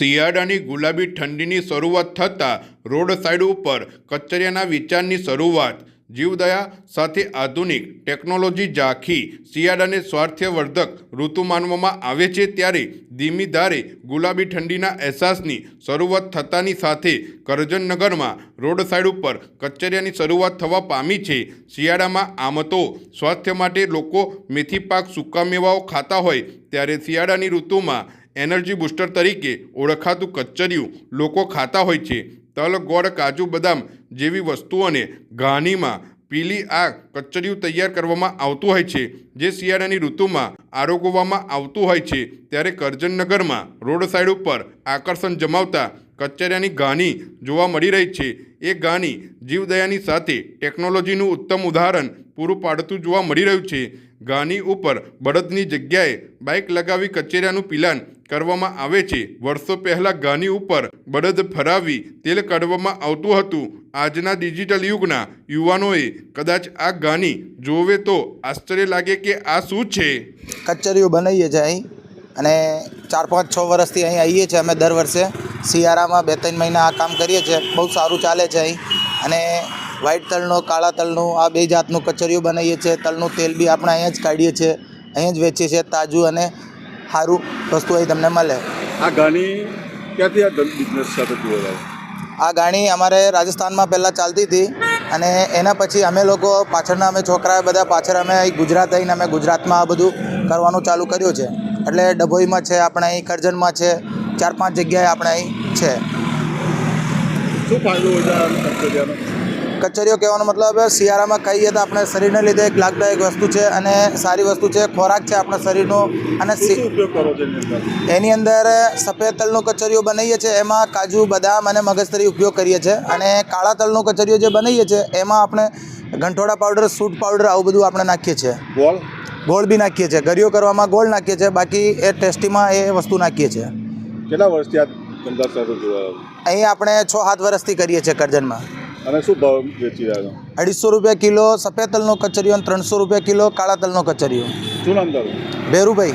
શિયાળાની ગુલાબી ઠંડીની શરૂઆત થતાં રોડ સાઈડ ઉપર કચરિયાના વિચારની શરૂઆત. જીવદયા સાથે આધુનિક ટેકનોલોજી ઝાંખી શિયાળાને સ્વાસ્થ્યવર્ધક ઋતુ માનવામાં આવે છે ત્યારે ધીમી ધારે ગુલાબી ઠંડીના અહેસાસની શરૂઆત થતાની સાથે કરજનનગરમાં રોડ સાઈડ ઉપર કચરિયાની શરૂઆત થવા પામી છે. શિયાળામાં આમ તો સ્વાસ્થ્ય માટે લોકો મેથી પાક સૂકા મેવાઓ ખાતા હોય ત્યારે શિયાળાની ઋતુમાં એનર્જી બૂસ્ટર તરીકે ઓળખાતું કચરિયું લોકો ખાતા હોય છે. તલ, ગોળ, કાજુ, બદામ જેવી વસ્તુઓને ઘાનીમાં પીલી આ કચરિયું તૈયાર કરવામાં આવતું હોય છે. જે શિયાળાની ઋતુમાં આરોગવામાં આવતું હોય છે, ત્યારે કરજનનગરમાં રોડ સાઈડ ઉપર આકર્ષણ જમાવતા કચરિયાની ઘાની જોવા મળી રહી છે. એ ઘાની જીવદયાની સાથે ટેકનોલોજીનું ઉત્તમ ઉદાહરણ પૂરું પાડતું જોવા મળી રહ્યું છે. ઘાની ઉપર બળદની જગ્યાએ બાઇક લગાવી કચેરિયાનું પિલાન કરવામાં આવે છે. વર્ષો પહેલાં ઘાની ઉપર બળદ ફરાવી તેલ કાઢવામાં આવતું હતું. આજના ડિજિટલ યુગના યુવાનોએ કદાચ આ ઘાની જોવે તો આશ્ચર્ય લાગે કે આ શું છે? કચેરીઓ બનાવીએ છીએ અહીં અને ચાર પાંચ છ વર્ષથી અહીં આવીએ છીએ અમે દર વર્ષે. શિયાળામાં બે ત્રણ મહિના આ કામ કરીએ છીએ. બહુ સારું ચાલે છે અહીં. અને વ્હાઈટ તલનો કાળા તલનું આ બે જાતનું કચરિયું બનાવીએ છીએ. તલનું તેલ બી આપણે અહીંયા જ કાઢીએ છીએ. અહીંયા જ વેચીએ છીએ તાજું અને સારું વસ્તુ અહીં તમને મળે. આ ગાણી ક્યાંથી આ બિઝનેસ સાથે જોડાયા આ ગાણી અમારે રાજસ્થાનમાં પહેલાં ચાલતી હતી અને એના પછી અમે લોકો પાછળના અમે છોકરા બધા પાછળ અમે અહીં ગુજરાત આવીને અમે ગુજરાતમાં આ બધું કરવાનું ચાલુ કર્યું છે. એટલે ડભોઈમાં છે આપણે અહીં કરજણમાં છે ચાર પાંચ જગ્યાએ આપણે અહીં છે. શું ફાયદો હોય છે કચેરીઓ કહેવાનો મતલબ શિયાળામાં ખાઈએ તો આપણે શરીરને લીધે એક લાભદાયક વસ્તુ છે અને સારી વસ્તુ છે ખોરાક છે આપણા શરીરનો અને એની અંદર? સફેદ તલનું કચરિયું બનાવીએ છીએ એમાં કાજુ બદામ અને મગજતરી ઉપયોગ કરીએ છીએ અને કાળા તલનું કચરિયું જે બનાવીએ છીએ એમાં આપણે ગંઠોડા પાવડર સૂટ પાવડર આવું બધું આપણે નાખીએ છીએ. ગોળ? બી નાખીએ છીએ. ગરીઓ કરવામાં ગોળ નાખીએ છીએ બાકી એ ટેસ્ટીમાં એ વસ્તુ નાખીએ છીએ. કેટલા વર્ષથી આ ધંધા સાથે અહીં આપણે છ સાત વર્ષથી કરીએ છીએ કરજણમાં. અને શું ભાવ વેચી રહ્યા છો? અઢીસો રૂપિયા કિલો સફેદ તલનો કચરિયું અને ત્રણસો રૂપિયા કિલો કાળા તલનો કચરિયો. શું નામ તારું? ભેરુભાઈ.